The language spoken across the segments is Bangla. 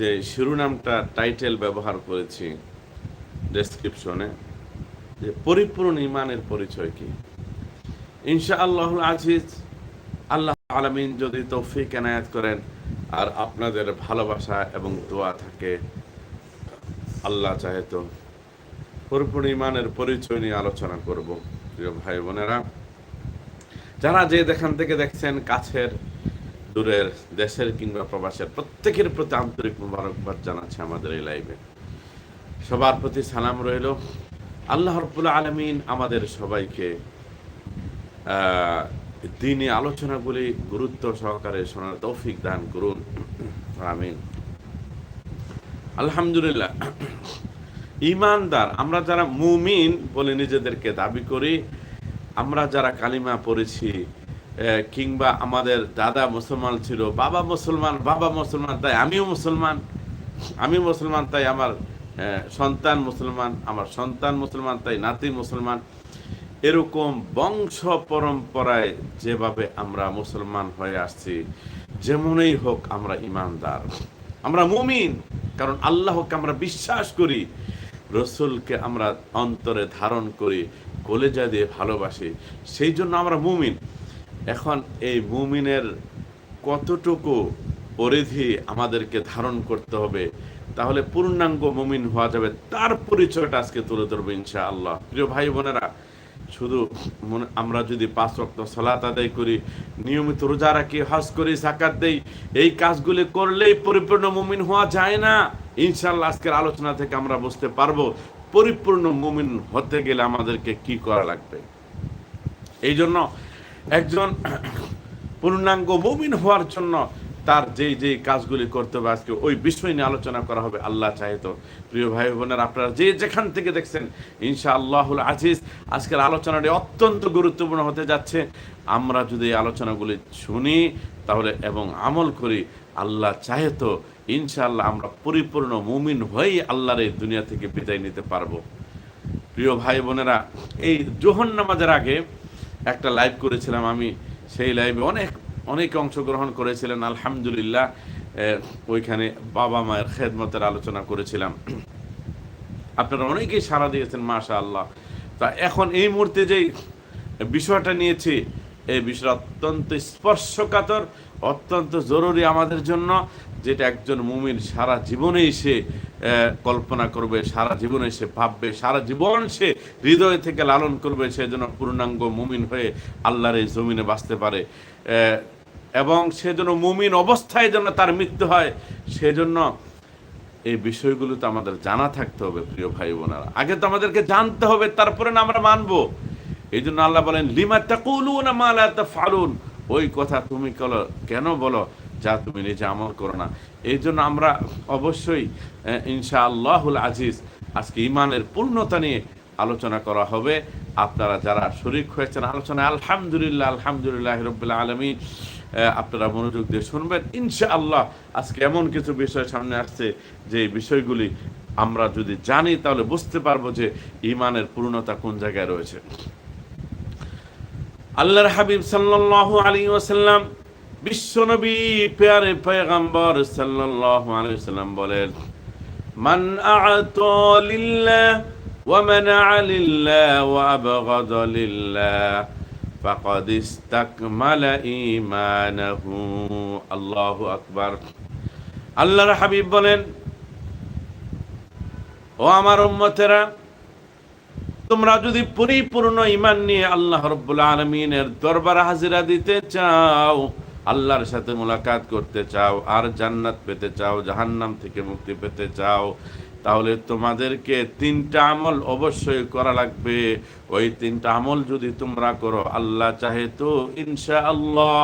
যে শিরোনামটা টাইটেল ব্যবহার করেছি ডেসক্রিপশনে যে পরিপূর্ণ ইমানের পরিচয় কি? ইনশা আল্লাহ আজিজ, আল্লাহ আলমিন যদি তৌফিক এনায়াত করেন আর আপনাদের ভালোবাসা এবং দোয়া থাকে, আল্লাহ চাহে তো পরিপূর্ণ ইমানের পরিচয় নিয়ে আলোচনা করব। প্রিয় ভাই বোনেরা, যারা যে দেখান থেকে দেখছেন, কাছের দূরের দেশের কিংবা প্রবাসের প্রত্যেকের প্রতি আন্তরিক মুবারকবাদ জানাচ্ছে আমাদের এই লাইভে। সবার প্রতি সালাম রইল। আল্লাহ রব্বুল আলমিন আমাদের সবাইকে দিনে আলোচনাগুলি গুরুত্ব সহকারে শোনার তৌফিক দান করুন। আমিন। আলহামদুলিল্লাহ। ইমানদার আমরা যারা মুমিন বলে নিজেদেরকে দাবি করি, আমরা যারা কালিমা পড়েছি কিংবা আমাদের দাদা মুসলমান ছিল, বাবা মুসলমান বাবা মুসলমান, তাই আমিও মুসলমান আমি মুসলমান, তাই আমার সন্তান মুসলমান, আমার সন্তান মুসলমান, তাই নাতি মুসলমান। এরকম বংশ পরম্পরায় যেভাবে আমরা মুসলমান হয়ে আসছি, যেমনই হোক আমরা ইমানদার। আমরা মুমিন, কারণ আল্লাহকে আমরা বিশ্বাস করি, রসুলকে আমরা অন্তরে ধারণ করি, কলেজা দিয়ে ভালোবাসি, সেই জন্য আমরা মুমিন। এখন এই মুমিনের কতটুকু পরিধি আমাদেরকে ধারণ করতে হবে, তাহলে পূর্ণাঙ্গ মুমিন হওয়া যাবে। তার পরিচয়টা আজকে তুলে ধরবো ইনশা আল্লাহ প্রিয় ভাই বোনেরা, শুধু আমরা যদি পাঁচ রক্ত সলাত আদায় করি, নিয়মিত রোজা রাখি, হজ করি সাকাত দেই, এই কাজগুলি করলেই পরিপূর্ণ মুমিন হওয়া যায় না। ইনশাল্লাহ আজকের আলোচনা থেকে আমরা বুঝতে পারব পরিপূর্ণ মুমিন হতে গেলে আমাদেরকে কি করা লাগবে। এই জন্য একজন পূর্ণাঙ্গ মুমিন হওয়ার জন্য তার যেই যেই কাজগুলি করতে হবে আজকে, ওই বিষয় নিয়ে আলোচনা করা হবে, আল্লাহ চাহিতো প্রিয় ভাই বোনেরা, আপনারা যে যেখান থেকে দেখছেন ইনশা আল্লাহুল আজিজ, আজকের আলোচনাটি অত্যন্ত গুরুত্বপূর্ণ হতে যাচ্ছে। আমরা যদি এই আলোচনাগুলি শুনি, তাহলে এবং আমল করি, আল্লাহ চাহেতো ইনশাআল্লাহ আমরা পরিপূর্ণ মুমিন হয়েই আল্লাহর এই দুনিয়া থেকে বিদায় নিতে পারব। প্রিয় ভাই বোনেরা, এই জোহন নামাজের আগে একটা লাইভ করেছিলাম আমি, সেই লাইভে অনেক, অনেকে অংশগ্রহণ করেছিলেন, আলহামদুলিল্লাহ। ওইখানে বাবা মায়ের খেদমতের আলোচনা করেছিলাম। আপনারা অনেকেই সাড়া দিয়েছেন মাশা আল্লাহ তা এখন এই মুহূর্তে যেই বিষয়টা নিয়েছি, এই বিষয়টা অত্যন্ত স্পর্শকাতর, অত্যন্ত জরুরি আমাদের জন্য। যেটা একজন মুমিন সারা জীবনেই সে কল্পনা করবে, সারা জীবনে সে ভাববে, সারা জীবন সে হৃদয় থেকে লালন করবে সে যেন পূর্ণাঙ্গ মুমিন হয়ে আল্লাহর এই জমিনে বাঁচতে পারে। এবং সে যেন মুমিন অবস্থায় যেন তার মৃত্যু হয়, সেজন্য এই বিষয়গুলো তো আমাদের জানা থাকতে হবে, প্রিয় ভাই বোনেরা। আগে তো আমাদেরকে জানতে হবে, তারপরে না আমরা মানবো। এই জন্য আল্লাহ বলেন, লিমা তাকুলুনা মা লা তাফআলুন? ওই কথা তুমি কলো, কেন বলো? যা তুমি নিজে আমল করো না। এই জন্য আমরা অবশ্যই ইনশাআল্লাহুল আজিজ, আজকে ইমানের পূর্ণতা নিয়ে আলোচনা করা হবে। আপনারা যারা শরিক হয়েছেন, আলোচনায় আলহামদুলিল্লাহ আলহামদুলিল্লাহ রবিল্লা আলমী আপনারা মনোযোগ দিয়ে শুনবেন। ইনশাআল্লাহ আজকে এমন কিছু বিষয় সামনে আসছে, যে বিষয়গুলি আমরা যদি জানি, তাহলে বুঝতে পারব যে ইমানের পূর্ণতা কোন জায়গায় রয়েছে। আল্লাহর হাবিব সাল্লাল্লাহু আলাইহি ওয়াসাল্লাম বিশ্বনবী পেয়ারে আলাইহি ওয়াসাল্লাম বলেন, মান আ'তা লিল্লাহ ওয়া মানা'a লিল্লাহ ওয়া আবগাদা লিল্লাহ ফাকাদ ইসতাকমালা ঈমানাহু। আল্লাহু আকবার। আল্লাহর হাবিব বলেন, ও আমার উম্মতেরা, তোমরা যদি পরিপূর্ণ ইমান নিয়ে আল্লাহ রব্বুল আলমিনের দরবারে হাজিরা দিতে চাও আল্লাহর সাথে মোলাকাত করতে চাও, আর জান্নাত পেতে চাও, জাহান্নাম থেকে মুক্তি পেতে চাও, তাহলে তোমাদেরকে তিনটা আমল অবশ্যই করা লাগবে। ওই তিনটা আমল যদি তোমরা করো, আল্লাহ চাহে তো ইনশা আল্লাহ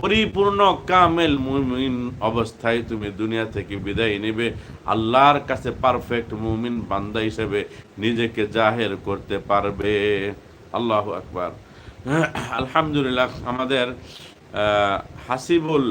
পরিপূর্ণ কামেল মুমিন অবস্থায় তুমি দুনিয়া থেকে বিদায় নেবে। আল্লাহর কাছে পারফেক্ট মুমিন বান্দা হিসেবে নিজেকে জাহের করতে পারবে। আল্লাহ আকবার। আলহামদুলিল্লাহ, আমাদের হাসিবুল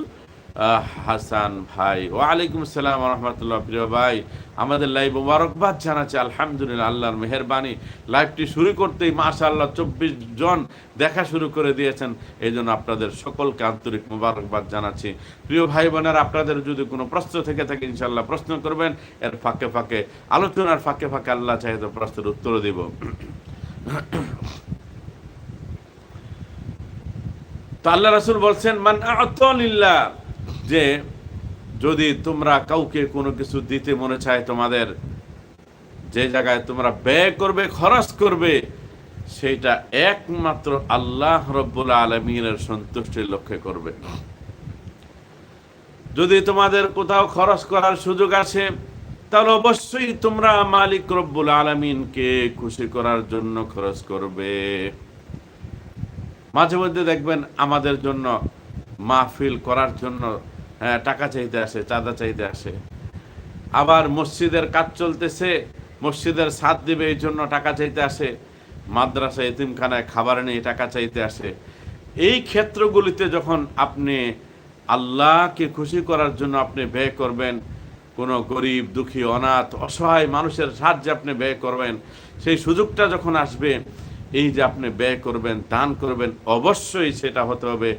হাসান ভাই, ওয়ালাইকুম আসসালাম রহমতুল্লাহ প্রিয় ভাই। আমাদের লাইভ মোবারকবাদ জানাচ্ছে, আলহামদুলিল্লাহ, আল্লাহর মেহরবানি। লাইভটি শুরু করতেই মাশা আল্লাহ চব্বিশ জন দেখা শুরু করে দিয়েছেন। এই জন্য আপনাদের সকলকে আন্তরিক মোবারকবাদ জানাচ্ছি। প্রিয় ভাই বোনেরা, আপনাদের যদি কোনো প্রশ্ন থেকে থাকে ইনশাল্লাহ প্রশ্ন করবেন। এর ফাঁকে ফাঁকে, আলোচনার ফাঁকে ফাঁকে আল্লাহ চাহিদা প্রশ্নের উত্তর দিব। তো আল্লাহ রাসুল বলছেন, মান আতলিল্লাহ যে যদি তোমরা কাউকে কোনো কিছু দিতে মনে চায় তোমাদের, যে জায়গায় তোমরা ব্যয় করবে, খরচ করবে সেইটা একমাত্র আল্লাহ রব্বুল আলমিনের সন্তুষ্টির লক্ষ্যে করবে। যদি তোমাদের কোথাও খরচ করার সুযোগ আছে, তাহলে অবশ্যই তোমরা মালিক রব্বুল আলমিনকে খুশি করার জন্য খরচ করবে। মাঝে মধ্যে দেখবেন আমাদের জন্য মাহফিল করার জন্য হ্যাঁ, টাকা চাইতে আসে চাঁদা চাইতে আসে। আবার মসজিদের কাজ চলতেছে মসজিদের সাথ দিবে এই জন্য টাকা চাইতে আসে। মাদ্রাসা এতিমখানায় খাবার নিয়ে টাকা চাইতে আসে। এই ক্ষেত্রগুলিতে যখন আপনি আল্লাহকে খুশি করার জন্য আপনি ব্যয় করবেন কোনো গরিব দুঃখী অনাথ অসহায় মানুষের সাহায্যে আপনি ব্যয় করবেন সেই সুযোগটা যখন আসবে এই যে আপনি ব্যয় করবেন, দান করবেন, অবশ্যই সেটা হতে হবে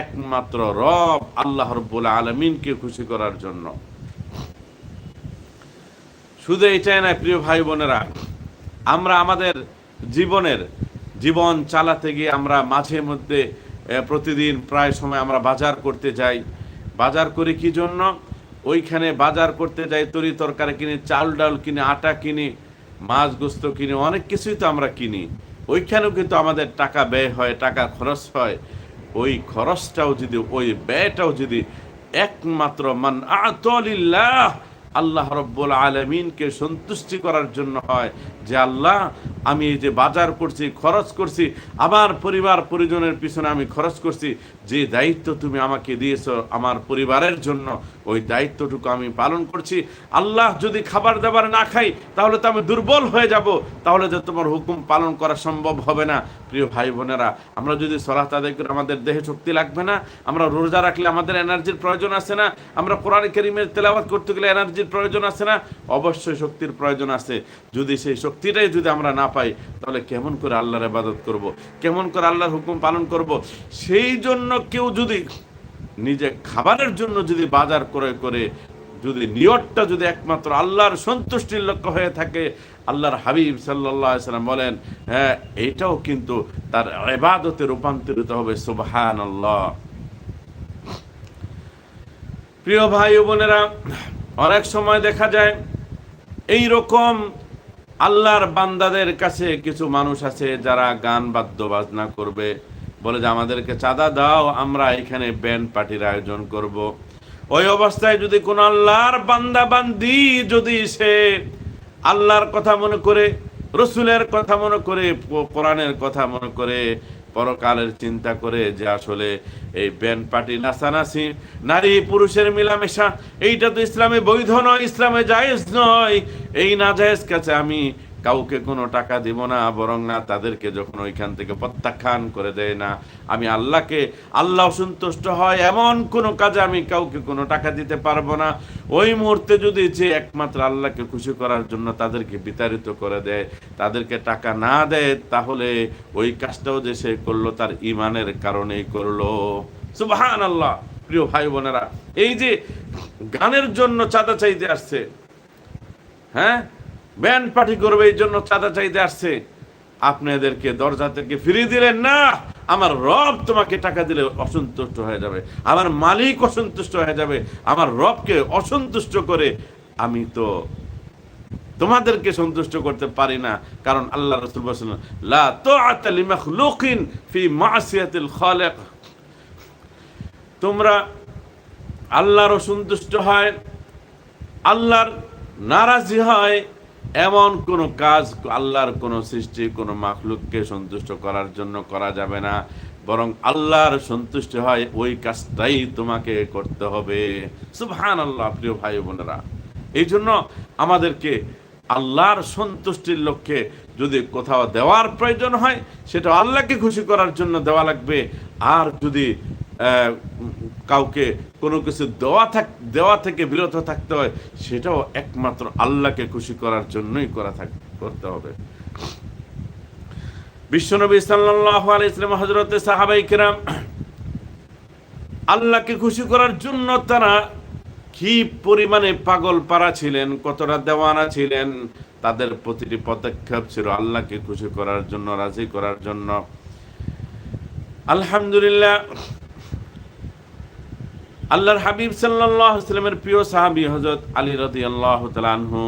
একমাত্র রব আল্লাহ রব্বুল আলমিনকে খুশি করার জন্য। শুধু এটাই না প্রিয় ভাই বোনেরা, আমরা আমাদের জীবনের জীবন চালাতে গিয়ে আমরা মাঝে মধ্যে প্রতিদিন প্রায় সময় আমরা বাজার করতে যাই। বাজার করি কি জন্য? ওইখানে বাজার করতে যাই, তরি তরকারি কিনে, চাল ডাল কিনে, আটা কিনি, মাছ গোস্ত কিনি, অনেক কিছুই তো আমরা কিনি। ওইখানেও কিন্তু আমাদের টাকা ব্যয় হয়, টাকা খরচ হয়। ওই খরচটাও যদি, ওই ব্যয়টাও যদি একমাত্র মান আতলিল্লাহ আল্লাহ রব্বুল আলমিনকে সন্তুষ্টি করার জন্য হয় যে আল্লাহ, আমি এই যে বাজার করছি, খরচ করছি, আমার পরিবার পরিজনের পিছনে আমি খরচ করছি, যে দায়িত্ব তুমি আমাকে দিয়েছ আমার পরিবারের জন্য, ওই দায়িত্বটুকু আমি পালন করছি। আল্লাহ যদি খাবার দাবার না খাই, তাহলে তো আমি দুর্বল হয়ে যাব, তাহলে যে তোমার হুকুম পালন করা সম্ভব হবে না। প্রিয় ভাই বোনেরা, আমরা যদি সলাহ আদায় করে আমাদের দেহে শক্তি লাগবে না, আমরা রোজা রাখলে আমাদের এনার্জির প্রয়োজন আছে না, আমরা কোরআন করিমের তেলাবাদ করতে গেলে এনার্জির প্রয়োজন আছে না অবশ্যই শক্তির প্রয়োজন আছে যদি সেই শক্তিটাই যদি আমরা না পাই, তাহলে কেমন করে আল্লাহর ইবাদত করব। কেমন করে আল্লাহর হুকুম পালন করব। সেই জন্য কেউ যদি নিজে খাবারের জন্য যদি বাজার করে করে, যদি নিয়তটা যদি একমাত্র আল্লাহর সন্তুষ্টির লক্ষ্য হয়ে থাকে, আল্লাহর হাবিব সাল্লাহ সাল্লাম বলেন হ্যাঁ এটাও কিন্তু তার এবাদতে রূপান্তরিত হবে সুবহান আল্লাহ প্রিয় ভাই বোনেরা অনেক সময় দেখা যায় এই রকম আল্লাহর বান্দাদের কাছে কিছু মানুষ আছে যারা গান বাদ্য বাজনা করবে, বলে যে আমাদেরকে চাঁদা দাও, আমরা এখানে ব্যান্ড পার্টির আয়োজন করব। ওই অবস্থায় যদি কোন আল্লাহর বান্দা বান্দি যদি সে আল্লাহর কথা মনে করে, রসুলের কথা মনে করে কোরআনের কথা মনে করে পরকালের চিন্তা করে যে আসলে এই ব্যান্ড পার্টি নাচানাচি নারী পুরুষের মিলামেশা, এইটা তো ইসলামে বৈধ নয়, ইসলামে জায়েজ নয়। এই না জায়েজ কাছে আমি কাউকে কোনো টাকা দিব না, বরং না তাদেরকে যখন ওইখান থেকে প্রত্যাখ্যান করে দেয় না, আমি আল্লাহকে, আল্লাহ সন্তুষ্ট হয় এমন কোনো কাজে আমি কাউকে কোনো টাকা দিতে পারব না। ওই মুহূর্তে যদি যে একমাত্র আল্লাহকে খুশি করার জন্য তাদেরকে বিতাড়িত করে দেয়, তাদেরকে টাকা না দেয়, তাহলে ওই কাজটাও যে সে করল তার ইমানের কারণেই করল। সুবহান আল্লাহ প্রিয় ভাই বোনেরা, এই যে গানের জন্য চাঁদা চাইতে আসছে হ্যাঁ? ব্যান্ড পার্টি করবে এই জন্য চাঁদা চাইতে আসছে। আপনি এদেরকে দরজা থেকে ফিরিয়ে দিলেন না। আমার রব তোমাকে টাকা দিলে অসন্তুষ্ট হয়ে যাবে। আমার মালিক অসন্তুষ্ট হয়ে যাবে। আমার রবকে অসন্তুষ্ট করে আমি তো তোমাদেরকে সন্তুষ্ট করতে পারি না। কারণ আল্লাহ রসুল লা লিমাখলুকিন ফি তোমরা আল্লাহর অসন্তুষ্ট হয়, আল্লাহর নারাজি হয় এমন কোন কাজ আল্লাহর কোন সৃষ্টি, কোন মাখলুককে সন্তুষ্ট করার জন্য করা যাবে না। বরং আল্লাহর সন্তুষ্টি হয় ওই কাজটাই তোমাকে করতে হবে। সুবহান আল্লাহ প্রিয় ভাই বোনেরা। এই জন্য আমাদেরকে আল্লাহর সন্তুষ্টির লক্ষ্যে যদি কোথাও দেওয়ার প্রয়োজন হয় সেটা আল্লাহকে খুশি করার জন্য দেওয়া লাগবে। আর যদি কাউকে কোনো কিছু দেওয়া থাক, দেওয়া থেকে বিরত থাকতে হয়, সেটাও একমাত্র আল্লাহকে খুশি করার জন্যই করা থাক, করতে হবে। বিশ্বনবী সাল্লাল্লাহু আলাইহি সাল্লাম হযরতে সাহাবাই কিরাম, আল্লাহকে খুশি করার জন্য তারা কি পরিমাণে পাগল পারা ছিলেন, কতটা দেওয়ানা ছিলেন, তাদের প্রতিটি পদক্ষেপ ছিল আল্লাহকে খুশি করার জন্য, রাজি করার জন্য। আলহামদুলিল্লাহ আল্লাহর হাবিব সাল্লামের প্রিয় সাহাবী হযরত আলী রাদিয়াল্লাহু তাআলা আনহু,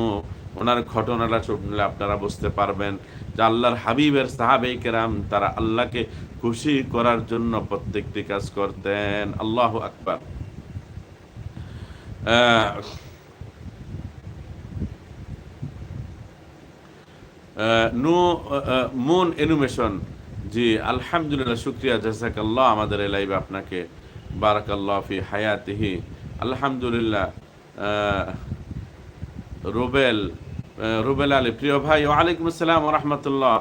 ওনার ঘটনাটা শুনলে আপনারা বুঝতে পারবেন যে আল্লাহর হাবিবের সাহাবে কেরাম তারা আল্লাহকে খুশি করার জন্য প্রত্যেকটি কাজ করতেন। আল্লাহ আকবার। No moon এনুমেশন। জি, আলহামদুলিল্লাহ, শুক্রিয়া, জাজাকাল্লাহ, আমাদের এই লাইভে আপনাকে বারাকাল্লাহ ফি হায়াতিহি। আলহামদুলিল্লাহ রুবেল রুবেল আলী, প্রিয় ভাই ওয়ালাইকুম আসসালাম রহমতুল্লাহ।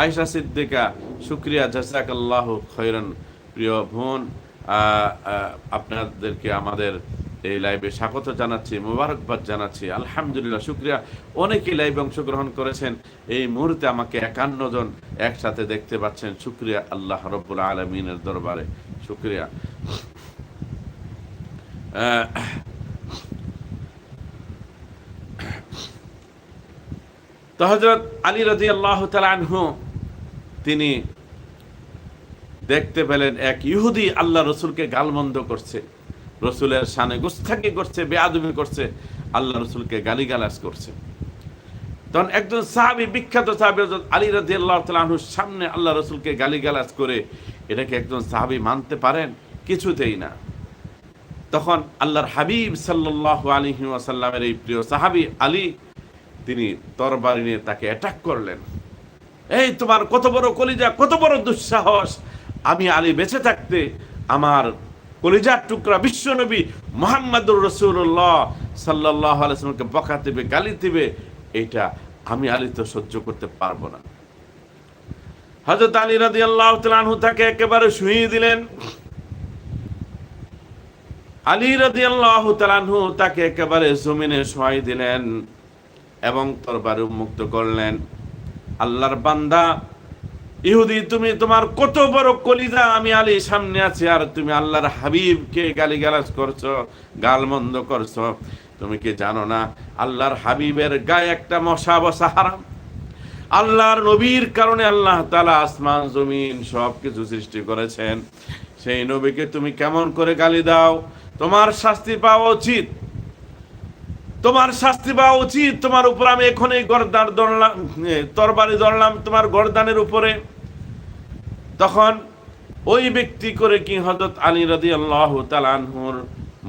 আয়েশা সিদ্দিকা, শুক্রিয়া, জাজাকাল্লাহ খৈরন প্রিয় বোন আপনাদেরকে আমাদের এই লাইভে স্বাগত জানাচ্ছি, মোবারকবাদ জানাচ্ছি। আলহামদুলিল্লাহ, শুক্রিয়া। অনেকেই লাইভে অংশগ্রহণ করেছেন। এই মুহূর্তে আমাকে একান্ন জন একসাথে দেখতে পাচ্ছেন। শুক্রিয়া আল্লাহ রব্বুল আলমিনের দরবারে। শুক্রিয়া। তো আলী রাজি আল্লাহ আনহু, তিনি দেখতে পেলেন এক ইহুদি আল্লাহ রসুলকে গালমন্দ করছে। রসুলের সানে গুস্তাকি করছে, বেআদমি করছে, আল্লাহ রসুলকে গালিগালাজ করছে। তখন একজন সাহাবি, বিখ্যাত সাহাবি আলী রাজি আল্লাহ আনহুর সামনে আল্লাহ রসুলকে গালিগালাজ করে, এটাকে একজন সাহাবি মানতে পারেন? কিছুতেই না। তখন আল্লাহর হাবিব সাল্লাহ আলহি ওয়াসাল্লামের এই প্রিয় সাহাবি আলী, তিনি তরবারি নিয়ে তাকে অ্যাটাক করলেন। এই তোমার কত বড় কলিজা, কত বড় দুঃসাহস। আমি আলী বেঁচে থাকতে আমার কলিজার টুকরা বিশ্বনবী মোহাম্মদুর রসুল্লাহ সাল্লাহ আলাইসলামকে বকা দেবে, গালি দিবে, এটা আমি আলী তো সহ্য করতে পারব না। হজরত আলী রাদি আল্লাহ তাকে একেবারে শুইয়ে দিলেন। আলী রাদি আল্লাহ তালানহু তাকে একেবারে জমিনে শোয়াই দিলেন এবং তরবারি উন্মুক্ত করলেন। আল্লাহর বান্দা, ইহুদি, তুমি তোমার কত বড় কলিজা, আমি আলী সামনে আছি আর তুমি আল্লাহর হাবিবকে গালি গালাজ করছ, গালমন্দ করছ। তুমি কি জানো না, আল্লাহর হাবিবের গায়ে একটা মশা বসা হারাম? আল্লাহর নবীর কারণে আল্লাহ তালা আসমান, জমিন সব কিছু সৃষ্টি করেছেন। সেই নবীকে তুমি কেমন করে গালি দাও? তোমার শাস্তি পাওয়া উচিত। তোমার শাস্তি পাওয়া উচিত, তোমার উপর আমি এখনই গরদান ধরলাম তরবারি ধরলাম তোমার গরদানের উপরে। তখন ওই ব্যক্তি করে কি হজরত আলী রাদি আল্লাহ তালানহুর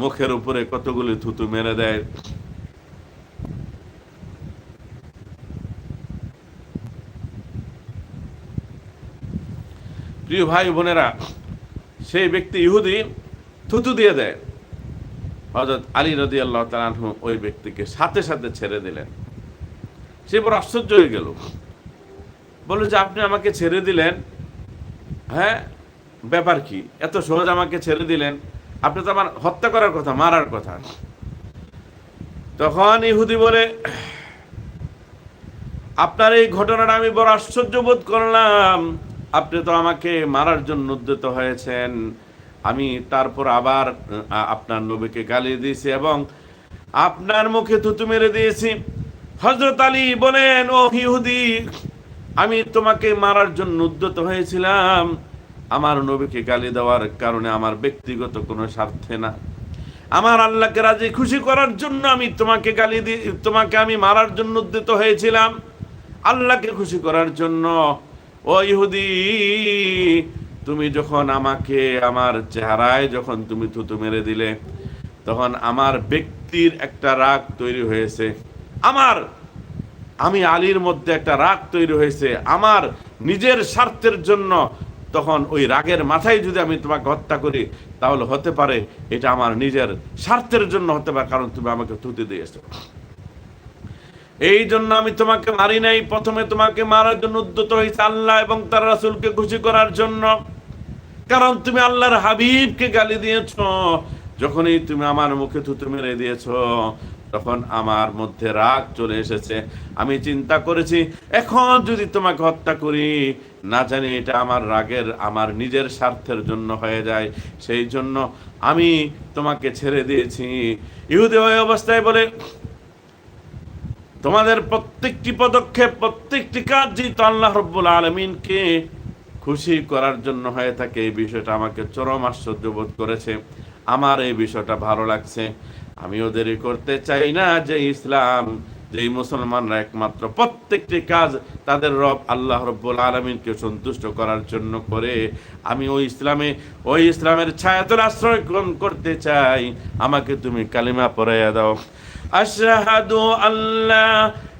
মুখের উপরে কতগুলি থুতু মেরে দেয়। প্রিয় ভাই বোনেরা, সেই ব্যক্তি ইহুদি থুতু দিয়ে দেয়। হজরত আলী রদি আল্লাহ তালানহু ওই ব্যক্তিকে সাথে সাথে ছেড়ে দিলেন। সে বড় আশ্চর্য হয়ে গেল। বলল যে, আপনি আমাকে ছেড়ে দিলেন? হ্যাঁ? ব্যাপার কি? এত সহজ আমাকে ছেড়ে দিলেন? আপনি তো আমার হত্যা করার কথা, মারার কথা। তখন ইহুদি বলে, আপনার এই ঘটনাটা আমি বড় আশ্চর্য বোধ করলাম। আপনি তো আমাকে মারার জন্য উদ্যত হয়েছেন। আমি তারপর আবার আপনার নবীকে গালি দিয়েছি এবং আপনার মুখে থুতু মেরে দিয়েছি। হজরত আলী বলেন, ও ইহুদি, আমি তোমাকে মারার জন্য উদ্যত হয়েছিলাম। আমার নবীকে গালি দেওয়ার কারণে আমার ব্যক্তিগত কোনো স্বার্থে না। আমার আল্লাহকে রাজি খুশি করার জন্য আমি তোমাকে গালি দি, তোমাকে আমি মারার জন্য উদ্যত হয়েছিলাম। আল্লাহকে খুশি করার জন্য, ও ইহুদি তুমি যখন আমাকে আমার চেহারায় যখন তুমি থুতু মেরে দিলে, তখন আমার ব্যক্তির একটা রাগ তৈরি হয়েছে। আমার, আমি আলীর মধ্যে একটা রাগ তৈরি হয়েছে। আমার নিজের স্বার্থের জন্য তখন ওই রাগের মাথায় যদি আমি তোমাকে হত্যা করি, তাহলে হতে পারে এটা আমার নিজের স্বার্থের জন্য হতে পারে, কারণ তুমি আমাকে থুতে দিয়েছ। এই জন্য আমি তোমাকে মারি নাই। প্রথমে তোমাকে মারার জন্য উদ্যত হয়েছে আল্লাহ এবং তার রাসুলকে খুশি করার জন্য। কারণ তুমি আল্লাহর হাবিবকে গালি দিয়েছ। যখনই তুমি আমার মুখে থুতু মেরে দিয়েছ, তখন আমার মধ্যে রাগ চলে এসেছে। আমি চিন্তা করেছি, এখন যদি তোমাকে হত্যা করি, না জানি এটা আমার রাগের, আমার নিজের স্বার্থের জন্য হয়ে যায়। সেই জন্য আমি তোমাকে ছেড়ে দিয়েছি। ইহুদি ওই অবস্থায় বলে, তোমাদের প্রত্যেকটি পদক্ষেপ, প্রত্যেকটি কাজ যেহেতু আল্লাহ রব্বুল আলমিনকে খুশি করার জন্য হয়ে থাকে এই বিষয়টা। আমাকে চরম আশ্চর্য বোধ করেছে। আমার এই বিষয়টা ভালো লাগছে। আমি ওদেরই করতে চাই না যে ইসলাম যেই মুসলমানরা একমাত্র প্রত্যেকটি কাজ তাদের রব আল্লাহ রব্বুল আলমিনকে সন্তুষ্ট করার জন্য করে। আমি ওই ইসলামে, ওই ইসলামের ছায়াতল আশ্রয় গ্রহণ করতে চাই। আমাকে তুমি কালিমা পড়াইয়া দাও। আশহাদু আল্লাহ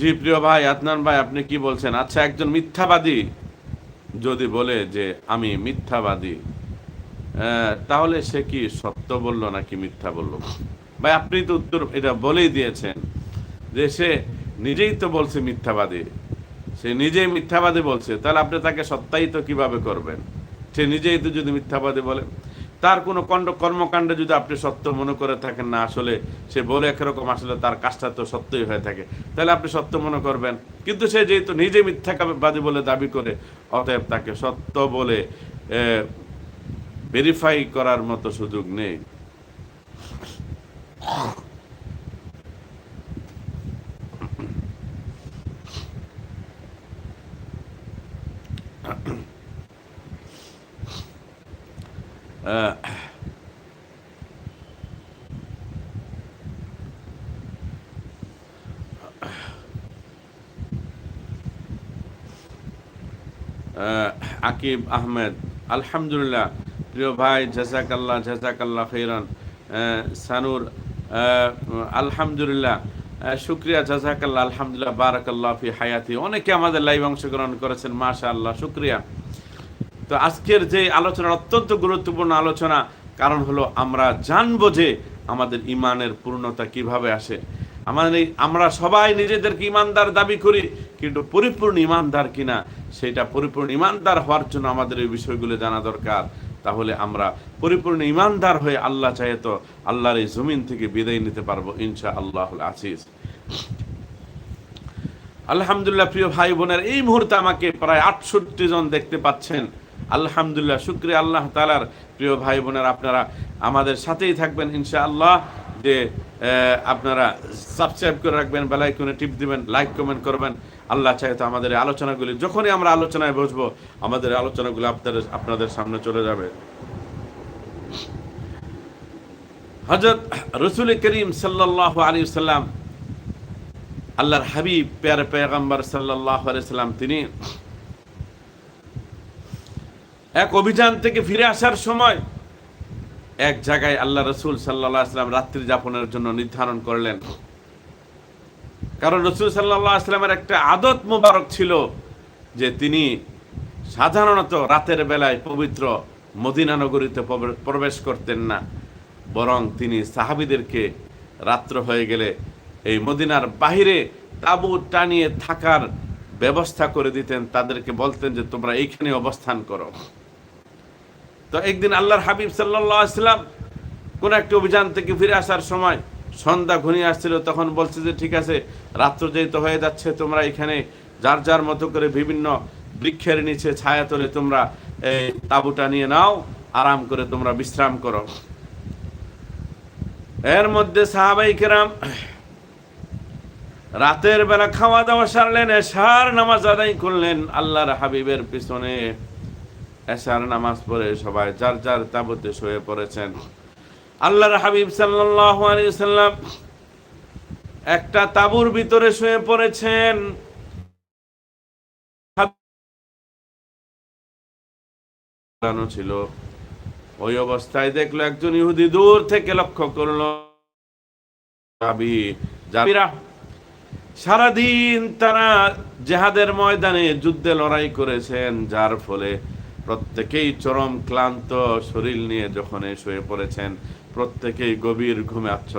জি, প্রিয় ভাই, আদনান ভাই, আপনি কি বলছেন? আচ্ছা একজন মিথ্যাবাদী যদি বলে যে আমি মিথ্যাবাদী তাহলে সে কি সত্য বলল নাকি মিথ্যা বলল? ভাই, আপনি তো উত্তর এটা বলেই দিয়েছেন যে সে নিজেই তো বলছে মিথ্যাবাদী। সে নিজেই মিথ্যাবাদী বলছে, তাহলে আপনি তাকে সত্যায়িত কীভাবে করবেন? সে নিজেই তো যদি মিথ্যাবাদী বলে তার কোনো কণ্ড কর্মকাণ্ডে যদি আপনি সত্য মনে করে থাকেন না, আসলে সে বলে একরকম আসলে তার কাজটা তো সত্যই হয়ে থাকে। তাহলে আপনি সত্য মনে করবেন। কিন্তু সে যেহেতু নিজে মিথ্যাবাদী বলে দাবি করে, অতএব তাকে সত্য বলে ভেরিফাই করার মতো সুযোগ নেই। আকিব আহমেদ আলহামদুলিল্লাহ প্রিয় ভাই জাজাকাল্লাহ জাজাকাল্লাহ খৈরান আহ, সানুর আহ, আলহামদুলিল্লাহ। শুক্রিয়া জাজাকাল্লাহ আলহামদুলিল্লাহ বারাকাল্লাহ ফি হায়াতি। অনেকে আমাদের লাইভ অংশগ্রহণ করেছেন মাশা আল্লাহ শুক্রিয়া। তো আজকের যে আলোচনা অত্যন্ত গুরুত্বপূর্ণ আলোচনা, কারণ হলো আমরা জানব যে আমাদের ইমানের পূর্ণতা কীভাবে আসে। আমাদের আমরা সবাই নিজেদেরকে ইমানদার দাবি করি, কিন্তু পরিপূর্ণ ইমানদার কিনা, সেটা পরিপূর্ণ ইমানদার হওয়ার জন্য আমাদের এই বিষয়গুলো জানা দরকার। তাহলে আমরা পরিপূর্ণ ইমানদার হয়ে আল্লাহ চাহে তো আল্লাহর এই জমিন থেকে বিদায় নিতে পারব ইনশা আল্লাহ আসিস আলহামদুলিল্লাহ, প্রিয় ভাই বোনের, এই মুহূর্তে আমাকে প্রায় আটষট্টি জন দেখতে পাচ্ছেন। আলহামদুলিল্লাহ, শুক্রিয়া আল্লাহ তালার প্রিয় ভাই বোনের, আপনারা আমাদের সাথেই থাকবেন ইনশা আল্লাহ যে আপনারা সাবস্ক্রাইব করে রাখবেন বেলায় কোনো টিপ দিবেন লাইক কমেন্ট করবেন। আল্লাহ চাই তো আমাদের আলোচনাগুলি, যখনই আমরা আলোচনায় বসবো, আমাদের আলোচনাগুলো আপনাদের আপনাদের সামনে চলে যাবে। হজরত রসুল করিম সাল্লাহ আলী সাল্লাম আল্লাহর হাবিব পেয়ারে পেয়াগম্বর সাল্লাহ সাল্লাম তিনি এক অভিযান থেকে ফিরে আসার সময় এক জায়গায় আল্লাহ রসুল সাল্লাহ আসলাম রাত্রি যাপনের জন্য নির্ধারণ করলেন। কারণ রসুল সাল্লাহ আসলামের একটা আদত মোবারক ছিল যে তিনি সাধারণত রাতের বেলায় পবিত্র মদিনা নগরীতে প্রবেশ করতেন না। বরং তিনি সাহাবিদেরকে রাত্র হয়ে গেলে এই মদিনার বাহিরে তাবু টানিয়ে থাকার ব্যবস্থা করে দিতেন। তাদেরকে বলতেন যে, তোমরা এইখানে অবস্থান করো। তো একদিন আল্লাহর হাবিব সাল্লাহ আসলাম কোন একটা অভিযান থেকে ফিরে আসার সময় সন্ধ্যা ঘনিয়ে আসছিল, তখন বলছে যে, ঠিক আছে, রাত্র যেহেতু হয়ে যাচ্ছে, তোমরা এখানে যার যার মতো করে বিভিন্ন বৃক্ষের নিচে ছায়া তোলে তোমরা এই তাঁবুটা নিয়ে নাও, আরাম করে তোমরা বিশ্রাম করো। এর মধ্যে সাহাবাই কেরাম রাতের বেলা খাওয়া দাওয়া সারলেন, এশার নামাজ আদায় করলেন আল্লাহর হাবিবের পিছনে। এশার নামাজ পড়ে সবাই যার যার তাবুতে শুয়ে পড়েছেন। আল্লাহর হাবিব সাল্লাম একটা তাবুর ভিতরে শুয়ে পড়েছেন। ছিল। ওই অবস্থায় দেখল একজন ইহুদি দূর থেকে লক্ষ্য করল। সারাদিন তারা জেহাদের ময়দানে যুদ্ধে লড়াই করেছেন, যার ফলে প্রত্যেকেই চরম ক্লান্ত শরীর নিয়ে যখন শুয়ে পড়েছেন প্রত্যেকেই গভীর ঘুমে আচ্ছন্ন